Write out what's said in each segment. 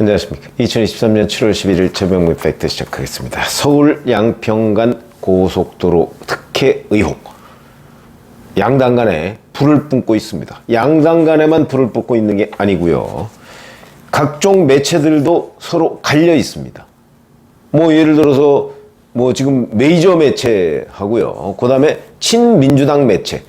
안녕하십니까. 2023년 7월 11일 최병무 팩트 시작하겠습니다. 서울 양평간 고속도로 특혜 의혹. 양당 간에 불을 뿜고 있습니다. 양당 간에만 불을 뿜고 있는 게 아니고요. 각종 매체들도 서로 갈려 있습니다. 뭐 예를 들어서 뭐 지금 메이저 매체하고요. 그다음에 친민주당 매체.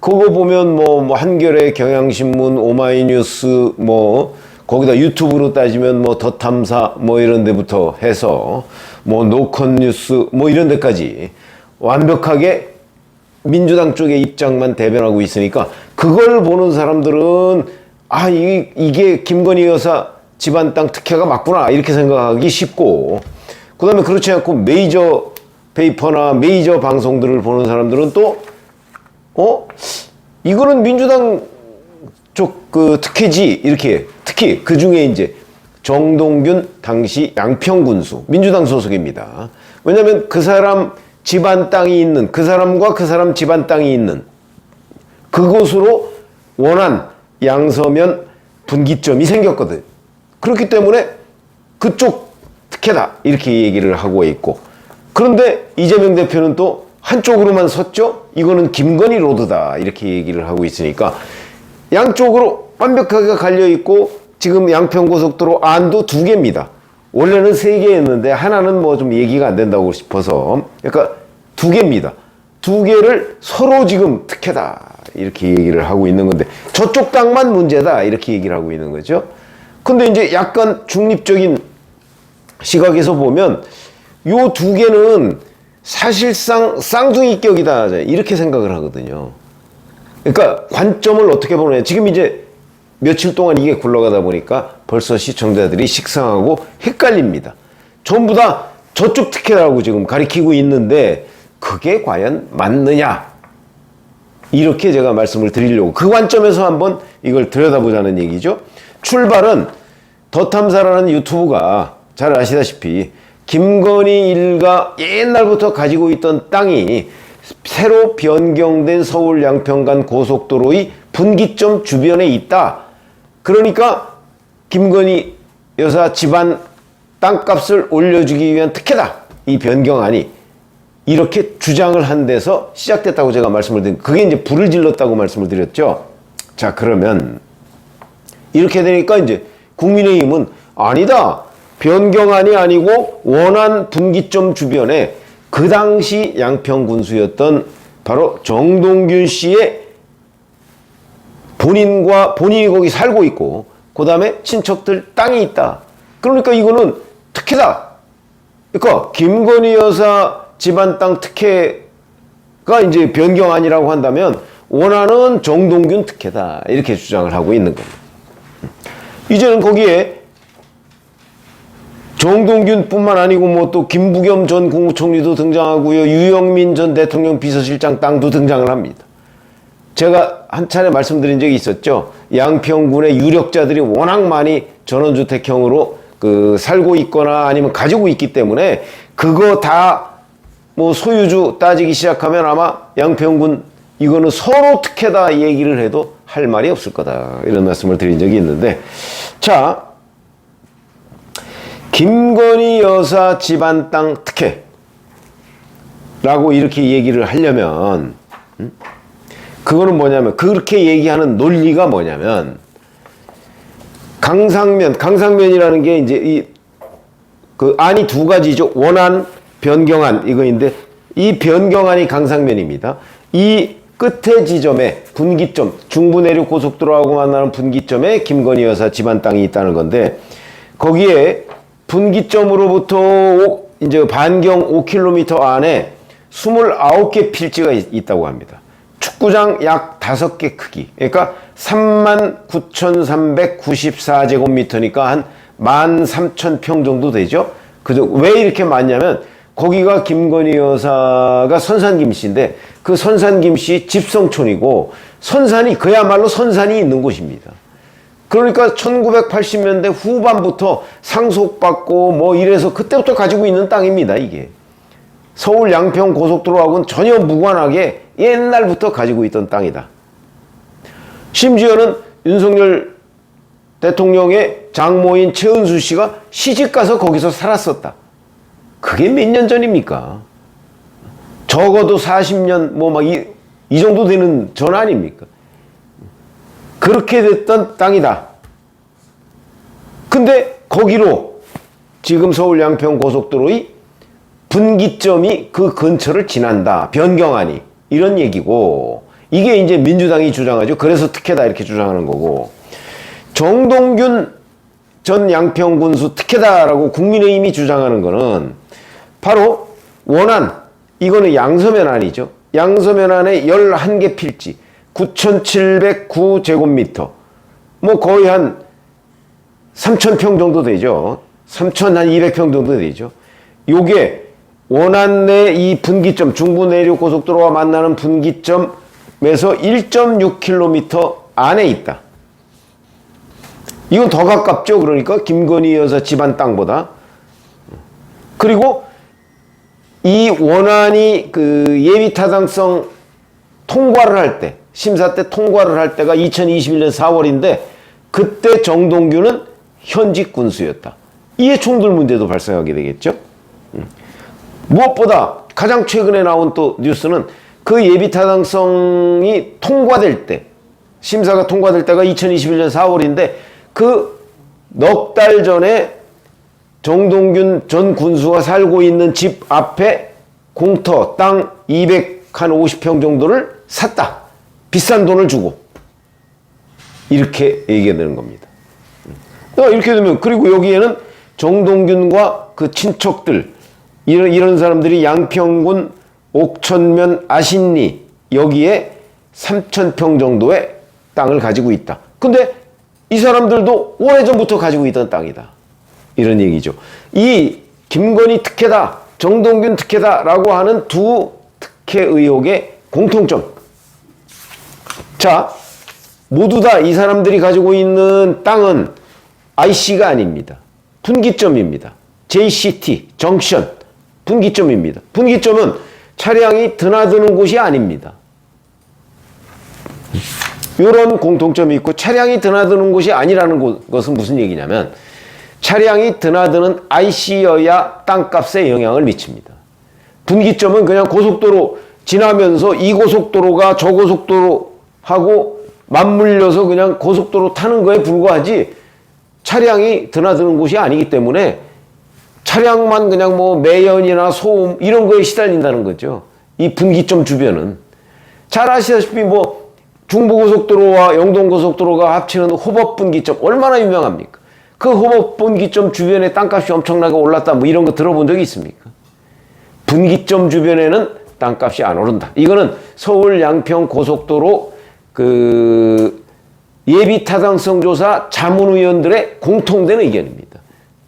그거 보면 뭐, 뭐 한겨레, 경향신문, 오마이뉴스 뭐 거기다 유튜브로 따지면 뭐 더 탐사 뭐 이런 데부터 해서 뭐 노컷 뉴스 뭐 이런 데까지 완벽하게 민주당 쪽의 입장만 대변하고 있으니까 그걸 보는 사람들은 아 이게, 이게 김건희 여사 집안 땅 특혜가 맞구나 이렇게 생각하기 쉽고 그 다음에 그렇지 않고 메이저 페이퍼나 메이저 방송들을 보는 사람들은 또 어? 이거는 민주당 쪽 그 특혜지 이렇게 특히 그 중에 이제 정동균 당시 양평군수 민주당 소속입니다. 왜냐하면 그 사람 집안 땅이 있는 그 사람과 그 사람 집안 땅이 있는 그곳으로 원한 양서면 분기점이 생겼거든. 그렇기 때문에 그쪽 특혜다 이렇게 얘기를 하고 있고 그런데 이재명 대표는 또 한쪽으로만 섰죠. 이거는 김건희 로드다 이렇게 얘기를 하고 있으니까 양쪽으로 완벽하게 갈려 있고 지금 양평고속도로 안도 두 개입니다. 원래는 세 개였는데 하나는 뭐 좀 얘기가 안 된다고 싶어서 그러니까 두 개입니다. 두 개를 서로 지금 특혜다 이렇게 얘기를 하고 있는 건데 저쪽 땅만 문제다 이렇게 얘기를 하고 있는 거죠. 근데 이제 약간 중립적인 시각에서 보면 요 두 개는 사실상 쌍둥이격이다 이렇게 생각을 하거든요. 그러니까 관점을 어떻게 보느냐. 지금 이제 며칠 동안 이게 굴러가다 보니까 벌써 시청자들이 식상하고 헷갈립니다. 전부 다 저쪽 특혜라고 지금 가리키고 있는데 그게 과연 맞느냐? 이렇게 제가 말씀을 드리려고 그 관점에서 한번 이걸 들여다보자는 얘기죠. 출발은 더탐사라는 유튜브가 잘 아시다시피 김건희 일가 옛날부터 가지고 있던 땅이 새로 변경된 서울 양평간 고속도로의 분기점 주변에 있다. 그러니까 김건희 여사 집안 땅값을 올려주기 위한 특혜다. 이 변경안이 이렇게 주장을 한 데서 시작됐다고 제가 말씀을 드린 그게 이제 불을 질렀다고 말씀을 드렸죠. 자 그러면 이렇게 되니까 이제 국민의힘은 아니다. 변경안이 아니고 원안 분기점 주변에 그 당시 양평 군수였던 바로 정동균 씨의 본인과 본인이 거기 살고 있고 그 다음에 친척들 땅이 있다. 그러니까 이거는 특혜다. 그러니까 김건희 여사 집안 땅 특혜가 이제 변경안이라고 한다면 원하는 정동균 특혜다. 이렇게 주장을 하고 있는 겁니다. 이제는 거기에 정동균뿐만 아니고 뭐 또 김부겸 전 국무총리도 등장하고요. 유영민 전 대통령 비서실장 땅도 등장을 합니다. 제가 한 차례 말씀드린 적이 있었죠. 양평군의 유력자들이 워낙 많이 전원주택형으로 그 살고 있거나 아니면 가지고 있기 때문에 그거 다 뭐 소유주 따지기 시작하면 아마 양평군 이거는 서로 특혜다 얘기를 해도 할 말이 없을 거다. 이런 말씀을 드린 적이 있는데 자, 김건희 여사 집안 땅 특혜 라고 이렇게 얘기를 하려면 음? 그거는 뭐냐면 그렇게 얘기하는 논리가 뭐냐면 강상면 강상면이라는 게 이제 이 그 안이 두 가지죠. 원안 변경안. 이거인데 이 변경안이 강상면입니다. 이 끝에 지점에 분기점 중부내륙 고속도로하고 만나는 분기점에 김건희 여사 집안 땅이 있다는 건데 거기에 분기점으로부터 오- 이제 반경 5km 안에 29개 필지가 있- 있다고 합니다. 축구장 약 5개 크기. 그러니까 39,394제곱미터니까 한 13,000평 정도 되죠. 그죠? 왜 이렇게 많냐면 거기가 김건희 여사가 선산 김씨인데 그 선산 김씨 집성촌이고 선산이 그야말로 선산이 있는 곳입니다. 그러니까 1980년대 후반부터 상속받고 뭐 이래서 그때부터 가지고 있는 땅입니다, 이게. 서울 양평 고속도로하고는 전혀 무관하게 옛날부터 가지고 있던 땅이다. 심지어는 윤석열 대통령의 장모인 최은수 씨가 시집가서 거기서 살았었다. 그게 몇 년 전입니까? 적어도 40년 뭐 막이이 정도 되는 전 아닙니까? 그렇게 됐던 땅이다. 근데 거기로 지금 서울 양평 고속도로의 분기점이 그 근처를 지난다. 변경하니. 이런 얘기고. 이게 이제 민주당이 주장하죠. 그래서 특혜다 이렇게 주장하는 거고. 정동균 전 양평군수 특혜다라고 국민의힘이 주장하는 거는 바로 원안, 이거는 양서면 안이죠. 양서면 안에 11개 필지, 9,709제곱미터, 뭐 거의 한 3,000평 정도 되죠. 3,200평 정도 되죠. 요게 원안 내 이 분기점, 중부 내륙 고속도로와 만나는 분기점에서 1.6km 안에 있다. 이건 더 가깝죠. 그러니까 김건희 여사 집안 땅보다. 그리고 이 원안이 그 예비 타당성 통과를 할 때, 심사 때 통과를 할 때가 2021년 4월인데 그때 정동규는 현직 군수였다. 이해 충돌 문제도 발생하게 되겠죠. 음. 무엇보다 가장 최근에 나온 또 뉴스는 그 예비 타당성이 통과될 때, 심사가 통과될 때가 2021년 4월인데 그 넉 달 전에 정동균 전 군수가 살고 있는 집 앞에 공터 땅 250평 정도를 샀다. 비싼 돈을 주고. 이렇게 얘기가 되는 겁니다. 어, 이렇게 되면 그리고 여기에는 정동균과 그 친척들 이런 이런 사람들이 양평군 옥천면 아신리 여기에 3,000평 정도의 땅을 가지고 있다. 근데 이 사람들도 오래전부터 가지고 있던 땅이다. 이런 얘기죠. 이 김건희 특혜다, 정동균 특혜다라고 하는 두 특혜 의혹의 공통점. 자, 모두 다 이 사람들이 가지고 있는 땅은 IC가 아닙니다. 분기점입니다. JCT, 정션, 분기점입니다. 분기점은 차량이 드나드는 곳이 아닙니다. 이런 공통점이 있고 차량이 드나드는 곳이 아니라는 것은 무슨 얘기냐면 차량이 드나드는 IC여야 땅값에 영향을 미칩니다. 분기점은 그냥 고속도로 지나면서 이 고속도로가 저 고속도로 하고 맞물려서 그냥 고속도로 타는 거에 불과하지 차량이 드나드는 곳이 아니기 때문에 차량만 그냥 뭐 매연이나 소음 이런 거에 시달린다는 거죠. 이 분기점 주변은. 잘 아시다시피 뭐 중부고속도로와 영동고속도로가 합치는 호법분기점 얼마나 유명합니까? 그 호법분기점 주변에 땅값이 엄청나게 올랐다 뭐 이런 거 들어본 적이 있습니까? 분기점 주변에는 땅값이 안 오른다. 이거는 서울 양평 고속도로 그 예비 타당성 조사 자문위원들의 공통된 의견입니다.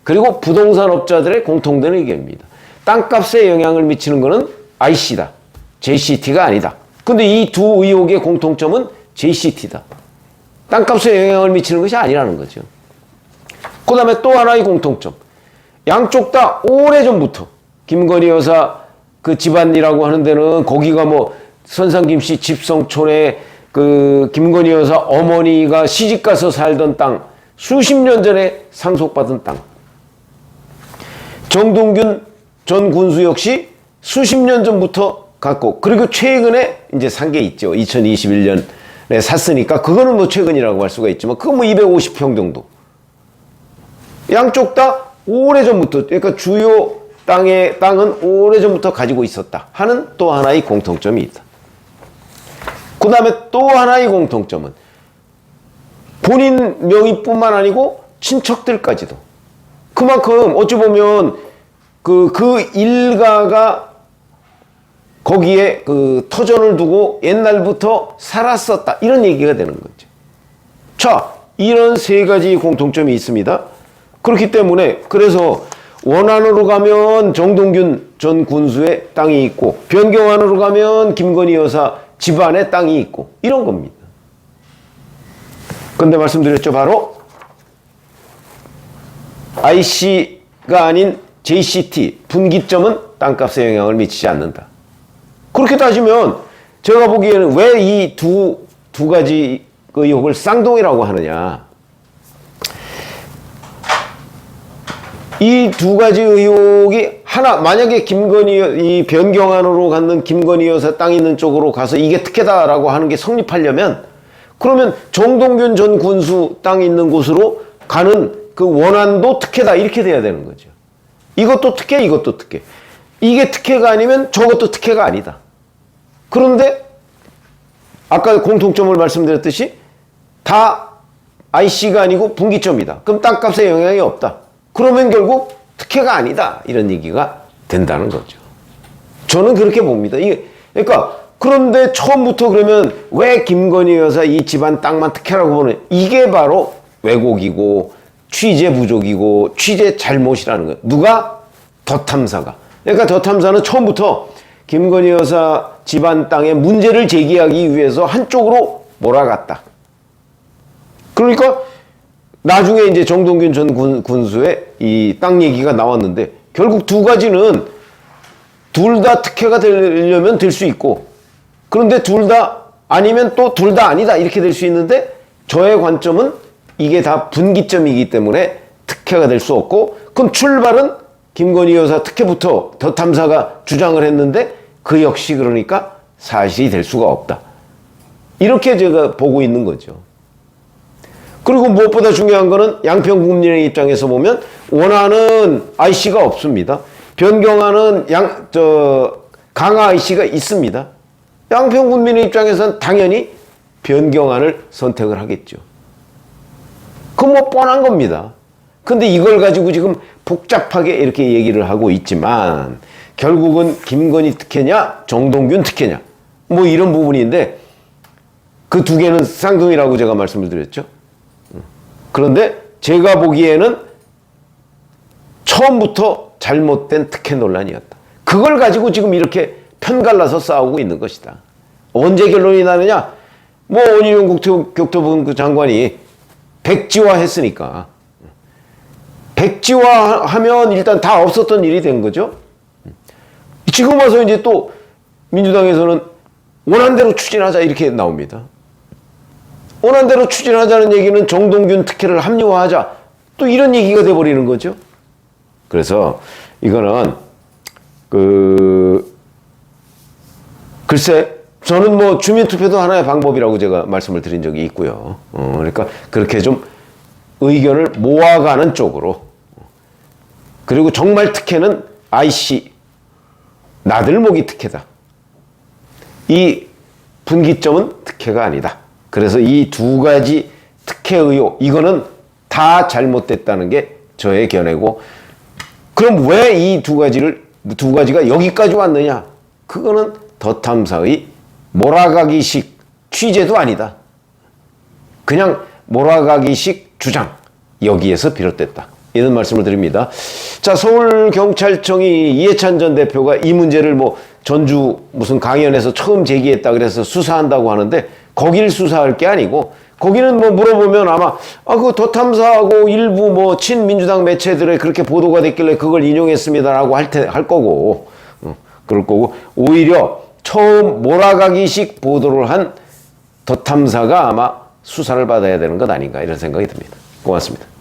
그리고 부동산 업자들의 공통된 의견입니다. 땅값에 영향을 미치는 것은 IC다. JCT가 아니다. 근데 이 두 의혹의 공통점은 JCT다. 땅값에 영향을 미치는 것이 아니라는 거죠. 그 다음에 또 하나의 공통점. 양쪽 다 오래전부터 김건희 여사 그 집안이라고 하는 데는 거기가 뭐 선상김 씨 집성촌에 그 김건희 여사 어머니가 시집가서 살던 땅 수십 년 전에 상속받은 땅. 정동균 전 군수 역시 수십 년 전부터 갖고 그리고 최근에 이제 산 게 있죠. 2021년에 샀으니까 그거는 뭐 최근이라고 할 수가 있지만 그거 뭐 250평 정도. 양쪽 다 오래전부터 그러니까 주요 땅의 땅은 오래전부터 가지고 있었다 하는 또 하나의 공통점이 있다. 그 다음에 또 하나의 공통점은 본인 명의뿐만 아니고 친척들까지도 그만큼 어찌 보면 그, 그 일가가 거기에 그 터전을 두고 옛날부터 살았었다. 이런 얘기가 되는 거죠. 자, 이런 세 가지 공통점이 있습니다. 그렇기 때문에 그래서 원안으로 가면 정동균 전 군수의 땅이 있고 변경안으로 가면 김건희 여사 집안에 땅이 있고 이런 겁니다. 근데 말씀드렸죠. 바로 IC가 아닌 JCT 분기점은 땅값에 영향을 미치지 않는다. 그렇게 따지면 제가 보기에는 왜 이 두 두 가지 의혹을 쌍둥이라고 하느냐. 이 두 가지 의혹이 하나 만약에 김건희 여- 이 변경안으로 갖는 김건희 여사 땅 있는 쪽으로 가서 이게 특혜다라고 하는 게 성립하려면 그러면 정동균 전 군수 땅 있는 곳으로 가는 그 원안도 특혜다 이렇게 돼야 되는 거죠. 이것도 특혜, 이것도 특혜. 이게 특혜가 아니면 저것도 특혜가 아니다. 그런데 아까 공통점을 말씀드렸듯이 다 IC가 아니고 분기점이다. 그럼 땅값에 영향이 없다. 그러면 결국 특혜가 아니다. 이런 얘기가 된다는 거죠. 저는 그렇게 봅니다. 이게 그러니까 그런데 처음부터 그러면 왜 김건희 여사 이 집안 땅만 특혜라고 보는 이게 바로 왜곡이고 취재 부족이고 취재 잘못이라는 거예요. 누가 더 탐사가. 그러니까 더 탐사는 처음부터 김건희 여사 집안 땅에 문제를 제기하기 위해서 한쪽으로 몰아갔다. 그러니까 나중에 이제 정동균 전 군, 군수의 이 땅 얘기가 나왔는데 결국 두 가지는 둘 다 특혜가 되려면 될 수 있고 그런데 둘 다 아니면 또 둘 다 아니다 이렇게 될 수 있는데 저의 관점은 이게 다 분기점이기 때문에 특혜가 될 수 없고 그럼 출발은 김건희 여사 특혜부터 더 탐사가 주장을 했는데 그 역시 그러니까 사실이 될 수가 없다. 이렇게 제가 보고 있는 거죠. 그리고 무엇보다 중요한 거는 양평 국민의 입장에서 보면 원하는 IC가 없습니다. 변경하는 양, 저, 강화 IC가 있습니다. 양평 국민의 입장에서는 당연히 변경안을 선택을 하겠죠. 그건 뭐 뻔한 겁니다. 근데 이걸 가지고 지금 복잡하게 이렇게 얘기를 하고 있지만 결국은 김건희 특혜냐, 정동균 특혜냐, 뭐 이런 부분인데 그 두 개는 쌍둥이라고 제가 말씀을 드렸죠. 그런데 제가 보기에는 처음부터 잘못된 특혜 논란이었다. 그걸 가지고 지금 이렇게 편갈라서 싸우고 있는 것이다. 언제 결론이 나느냐? 뭐 원희룡 국토, 교토부 장관이 백지화 했으니까. 백지화 하면 일단 다 없었던 일이 된 거죠. 지금 와서 이제 또 민주당에서는 원한대로 추진하자 이렇게 나옵니다. 원한 대로 추진하자는 얘기는 정동균 특혜를 합리화하자 또 이런 얘기가 돼버리는 거죠. 그래서 이거는 그 글쎄 저는 뭐 주민투표도 하나의 방법이라고 제가 말씀을 드린 적이 있고요. 어, 그러니까 그렇게 좀 의견을 모아가는 쪽으로 그리고 정말 특혜는 IC 나들목이 특혜다. 이 분기점은 특혜가 아니다. 그래서 이 두 가지 특혜 의혹 이거는 다 잘못됐다는 게 저의 견해고 그럼 왜 이 두 가지를 두 가지가 여기까지 왔느냐? 그거는 더 탐사의 몰아가기식 취재도 아니다. 그냥 몰아가기식 주장 여기에서 비롯됐다. 이런 말씀을 드립니다. 자, 서울경찰청이 이해찬 전 대표가 이 문제를 뭐 전주 무슨 강연에서 처음 제기했다 그래서 수사한다고 하는데 거길 수사할 게 아니고 거기는 뭐 물어보면 아마 아, 그 도탐사하고 일부 뭐 친민주당 매체들에 그렇게 보도가 됐길래 그걸 인용했습니다라고 할, 테, 할 거고 어, 그럴 거고 오히려 처음 몰아가기식 보도를 한 더탐사가 아마 수사를 받아야 되는 것 아닌가 이런 생각이 듭니다. 고맙습니다.